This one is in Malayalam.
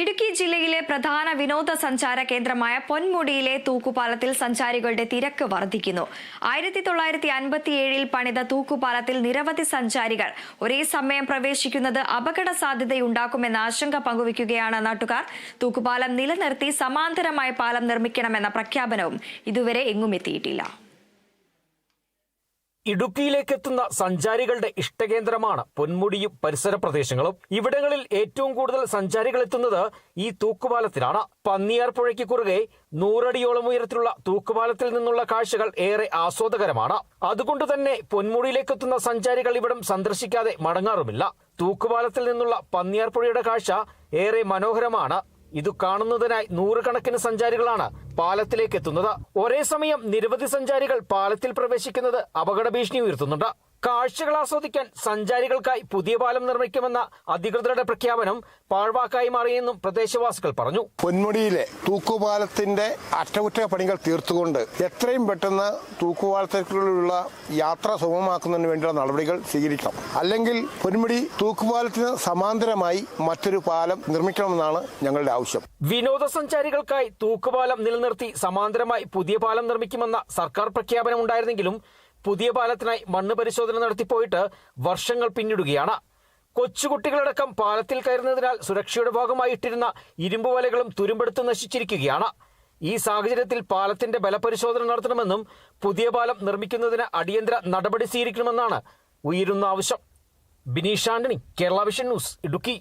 ഇടുക്കി ജില്ലയിലെ പ്രധാന വിനോദസഞ്ചാര കേന്ദ്രമായ പൊന്മുടിയിലെ തൂക്കുപാലത്തിൽ സഞ്ചാരികളുടെ തിരക്ക് വർദ്ധിക്കുന്നു. ആയിരത്തി തൊള്ളായിരത്തി അൻപത്തിയേഴിൽ പണിത തൂക്കുപാലത്തിൽ നിരവധി സഞ്ചാരികൾ ഒരേ സമയം പ്രവേശിക്കുന്നത് അപകട സാധ്യതയുണ്ടാക്കുമെന്ന ആശങ്ക പങ്കുവയ്ക്കുകയാണ് നാട്ടുകാർ. തൂക്കുപാലം നിലനിർത്തി സമാന്തരമായ പാലം നിർമ്മിക്കണമെന്ന പ്രഖ്യാപനവും ഇതുവരെ എങ്ങും എത്തിയിട്ടില്ല. ഇടുക്കിയിലേക്ക് എത്തുന്ന സഞ്ചാരികളുടെ ഇഷ്ടകേന്ദ്രമാണ് പൊന്മുടിയും പരിസര പ്രദേശങ്ങളും. ഇവിടങ്ങളിൽ ഏറ്റവും കൂടുതൽ സഞ്ചാരികൾ എത്തുന്നത് ഈ തൂക്കുപാലത്തിലാണ്. പന്നിയാർ പുഴയ്ക്ക് കുറുകെ നൂറടിയോളം ഉയരത്തിലുള്ള തൂക്കുപാലത്തിൽ നിന്നുള്ള കാഴ്ചകൾ ഏറെ ആസ്വാദകരമാണ്. അതുകൊണ്ട് തന്നെ പൊന്മുടിയിലേക്ക് എത്തുന്ന സഞ്ചാരികൾ ഇവിടം സന്ദർശിക്കാതെ മടങ്ങാറുമില്ല. തൂക്കുപാലത്തിൽ നിന്നുള്ള പന്നിയാർ പുഴയുടെ കാഴ്ച ഏറെ മനോഹരമാണ്. ഇത് കാണുന്നതിനായി നൂറുകണക്കിന് സഞ്ചാരികളാണ് പാലത്തിലേക്ക് എത്തുന്നത്. ഒരേ സമയം നിരവധി സഞ്ചാരികൾ പാലത്തിൽ പ്രവേശിക്കുന്നത് അപകട ഭീഷണി ഉയർത്തുന്നുണ്ട്. കാഴ്ചകൾ ആസ്വദിക്കാൻ സഞ്ചാരികൾക്കായി പുതിയ പാലം നിർമ്മിക്കുമെന്ന അധികൃതരുടെ പ്രഖ്യാപനം പാഴ്വാക്കായി മാറിയെന്നും പ്രദേശവാസികൾ പറഞ്ഞു. പൊന്മുടിയിലെ തൂക്കുപാലത്തിന്റെ അറ്റകുറ്റപ്പണികൾ തീർത്തുകൊണ്ട് എത്രയും പെട്ടെന്ന് തൂക്കുപാലത്തേക്കുള്ള യാത്ര സുഗമമാക്കുന്നതിന് വേണ്ടിയുള്ള നടപടികൾ സ്വീകരിക്കണം അല്ലെങ്കിൽ പൊന്മുടി തൂക്കുപാലത്തിന് സമാന്തരമായി മറ്റൊരു പാലം നിർമ്മിക്കണമെന്നാണ് ഞങ്ങളുടെ ആവശ്യം. വിനോദസഞ്ചാരികൾക്കായി തൂക്കുപാലം നിലനിർത്തി സമാന്തരമായി പുതിയ പാലം നിർമ്മിക്കുമെന്ന സർക്കാർ പ്രഖ്യാപനം ഉണ്ടായിരുന്നെങ്കിലും പുതിയ പാലത്തിനായി മണ്ണ് പരിശോധന നടത്തിപ്പോയിട്ട് വർഷങ്ങൾ പിന്നിടുകയാണ്. കൊച്ചുകുട്ടികളടക്കം പാലത്തിൽ കയറുന്നതിനാൽ സുരക്ഷയുടെ ഭാഗമായി ഇട്ടിരുന്ന ഇരുമ്പ് വലകളും തുരുമ്പെടുത്ത് നശിച്ചിരിക്കുകയാണ്. ഈ സാഹചര്യത്തിൽ പാലത്തിന്റെ ബലപരിശോധന നടത്തണമെന്നും പുതിയ പാലം നിർമ്മിക്കുന്നതിന് അടിയന്തര നടപടി സ്വീകരിക്കണമെന്നാണ് ഉയരുന്ന ആവശ്യം. Bineesh Antony Kerala vision news Idukki.